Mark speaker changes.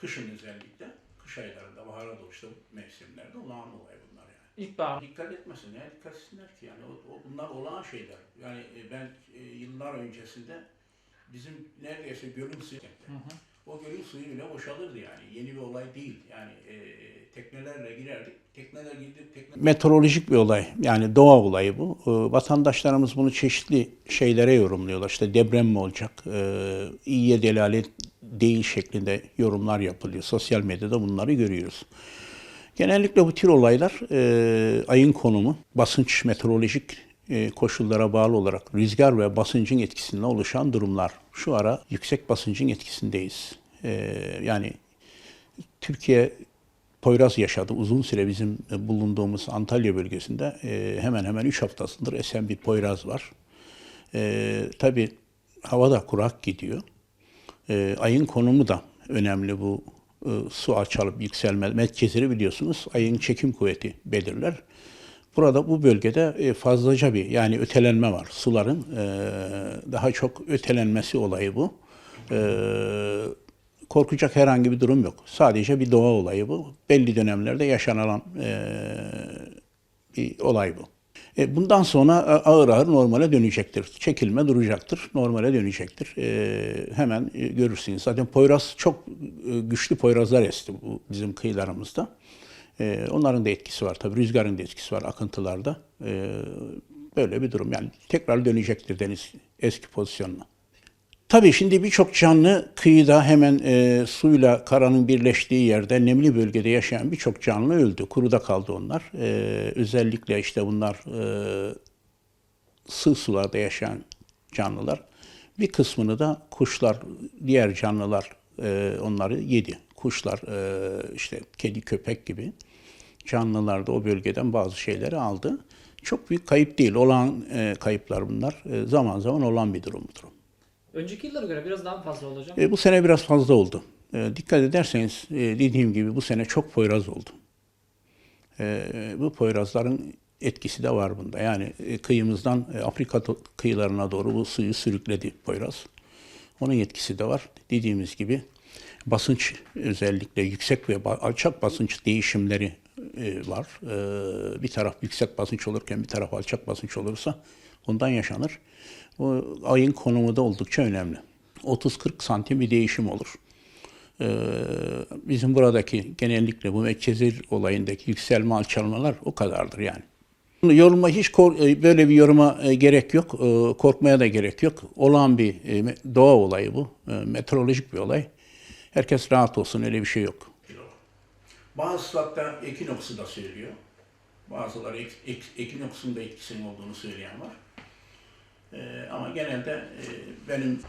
Speaker 1: Kışın özellikle, kış aylarında, bahara doğru işte mevsimlerde olağan olay bunlar yani.
Speaker 2: İlkbahar.
Speaker 1: Dikkat etmesin ya, dikkat etsinler ki yani o, o- bunlar olağan şeyler. Yani e, ben e, yıllar öncesinde bizim neredeyse gölün suyu,
Speaker 2: Hı hı.
Speaker 1: o gölün suyu bile boşalırdı yani. Yeni bir olay değil. Yani e, teknelerle girerdik. Tekneler girdik, tekne... Meteorolojik bir olay. Yani doğa olayı bu. E, vatandaşlarımız bunu çeşitli şeylere yorumluyorlar. İşte deprem mi olacak? E, iyiye delalet değil şeklinde yorumlar yapılıyor. Sosyal medyada bunları görüyoruz. Genellikle bu tür olaylar e, ayın konumu, basınç meteorolojik e, koşullara bağlı olarak rüzgar ve basıncın etkisinde oluşan durumlar. Şu ara yüksek basıncın etkisindeyiz. E, yani Türkiye Poyraz yaşadı. Uzun süre bizim e, bulunduğumuz Antalya bölgesinde e, hemen hemen 3 haftasındır esen bir Poyraz var. E, tabii hava da kurak gidiyor. E, ayın konumu da önemli bu e, su alçalıp yükselme. Medceziri biliyorsunuz ayın çekim kuvveti belirler. Burada bu bölgede e, fazlaca bir yani ötelenme var. Suların e, daha çok ötelenmesi olayı bu. E, korkacak herhangi bir durum yok. Sadece bir doğa olayı bu. Belli dönemlerde yaşanılan e, bir olay bu. E, bundan sonra a- ağır ağır normale dönecektir. Çekilme duracaktır, normale dönecektir. E, hemen e, görürsünüz. Zaten Poyraz çok e, güçlü Poyrazlar esti bu bizim kıyılarımızda. E, onların da etkisi var tabii. Rüzgarın da etkisi var akıntılarda. E, böyle bir durum. Yani tekrar dönecektir deniz eski pozisyonuna. Tabii şimdi birçok canlı kıyıda hemen e, suyla karanın birleştiği yerde nemli bölgede yaşayan birçok canlı öldü. Kuruda kaldı onlar. E, özellikle işte bunlar e, sığ sularda yaşayan canlılar. Bir kısmını da kuşlar, diğer canlılar e, onları yedi. Kuşlar, e, işte kedi, köpek gibi canlılar da o bölgeden bazı şeyleri aldı. Çok büyük kayıp değil. Olan e, kayıplar bunlar. E, zaman zaman olan bir durumdur.
Speaker 2: Önceki yıllara göre biraz daha fazla olacak?
Speaker 1: E, bu sene biraz fazla oldu. E, dikkat ederseniz e, dediğim gibi bu sene çok poyraz oldu. E, bu poyrazların etkisi de var bunda. Yani e, kıyımızdan e, Afrika kıyılarına doğru bu suyu sürükledi poyraz. Onun etkisi de var. Dediğimiz gibi basınç özellikle yüksek ve alçak basınç değişimleri e, var. E, bir taraf yüksek basınç olurken bir taraf alçak basınç olursa bundan yaşanır. O ayın konumu da oldukça önemli. 30-40 santim bir değişim olur. Ee, bizim buradaki genellikle bu Medcezir olayındaki yükselme alçalmalar o kadardır yani. Yoruma hiç e, böyle bir yoruma e, gerek yok. E, Korkmaya da gerek yok. Olağan bir e, doğa olayı bu. Meteorolojik bir olay. Herkes rahat olsun öyle bir şey yok. Bazı hatta ekinoksu da söylüyor. Bazıları ek, ek, ekinoksun da etkisinin olduğunu söyleyen var. Ee, ama genelde e, benim